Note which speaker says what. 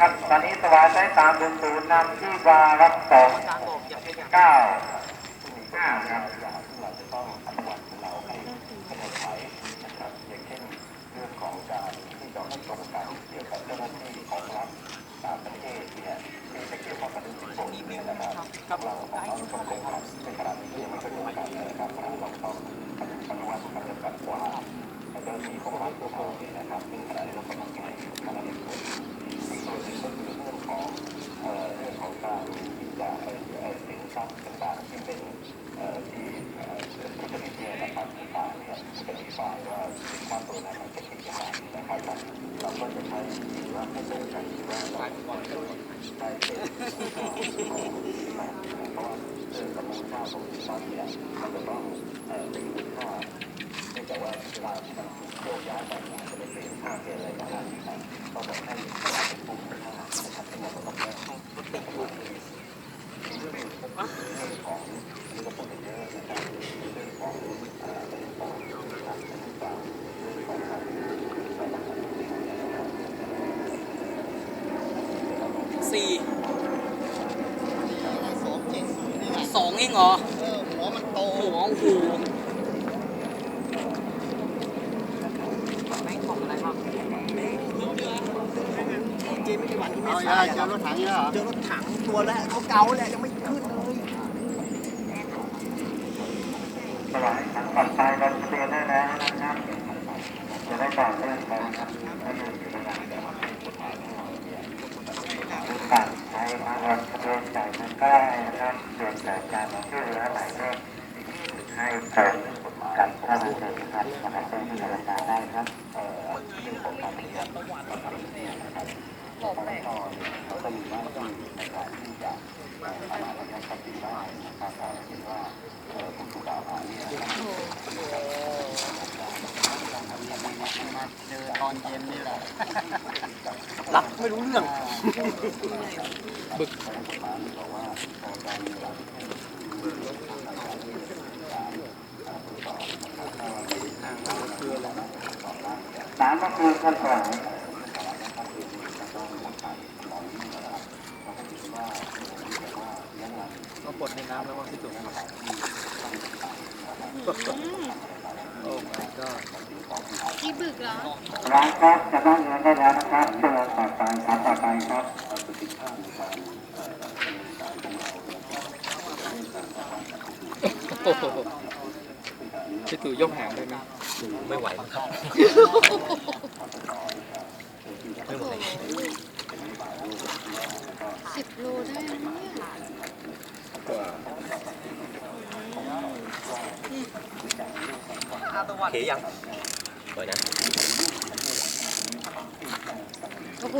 Speaker 1: ครับตอนนี้สวายได้ตามเดินศูนย์นำที่วารับสอ
Speaker 2: งเก้าห
Speaker 1: ้าครับ
Speaker 3: ายว่าความตัวนั้นมันจะเป็นอย่างไรนะครับเราก็จะใช้ถือว่าให้ตรงกันถือว่าเราได้เป็นของที่มาเพราะว่าเรื่องกับมูลค่าของทรัพย์เนี่ยมันจะต้องเป็นมูลค่าเนื่องจากว่าเวลาที่มันโยกย้ายไปมันจะเป็นค่าเกินอะไรต่างๆก็ต้องให้
Speaker 4: สี่สองเจ็ดศูนย์นี่แหละสองเองเหรอเออหัวมันโตโอ้โหโอ้โห
Speaker 2: ไม่ของอะไรครับ
Speaker 5: เจไม่ได้วันที่ไม่เอาใช่อย่าเจอรถถังเนี่ยเหรอเจอรถถังตัวแรกเขาเกาแหละยังไม่ขึ้นเลยสวาย
Speaker 1: ขันปัดไปลงทะเบียนได้แล้วนะได้ต่อเนื่องไปนะครับไม่มีปัญหา
Speaker 2: เดี๋ยว
Speaker 1: สั่งใช้มาลงทะเบียนจ่ายมันก็ได้รับส่วนจ่ายการช่วยเหลือหลายเลขให้เกิดกับข้อมูลนะครับนะครับแจ้งที่เราคาได้ครับเอ่อ
Speaker 2: ที่ผมทำเองนะครับเราก็มีว่าต้องในการที่จะสามารถทำให้ความจริงได้นะครับถ้าเห็นว่าเอ่อผู้ถูกกล่าวหาเนี่ย
Speaker 6: เจอตอนเย็นนี่แหละ
Speaker 4: รับไม่รู้เรื
Speaker 6: ่อง
Speaker 3: บึกน้ำ
Speaker 1: ก็คือขั้นตอน
Speaker 3: ก็ปลดในน้ำแล้วว่าพี่ตุ๋
Speaker 7: ม
Speaker 3: โอ้ my god
Speaker 7: กี่บึกเหรอ
Speaker 4: ร้านครับจะต
Speaker 1: ้องเงินได้แล้วนะครับเชิญต่อไปครับต่อไปครับ
Speaker 3: โอ้โหพี่ตู่ยกหางได้ไหม
Speaker 4: ไม่ไหวครับ
Speaker 7: สิบโลได้นะ
Speaker 2: เนี่ย
Speaker 4: เขยังปล่อยนะ
Speaker 7: โอ้โห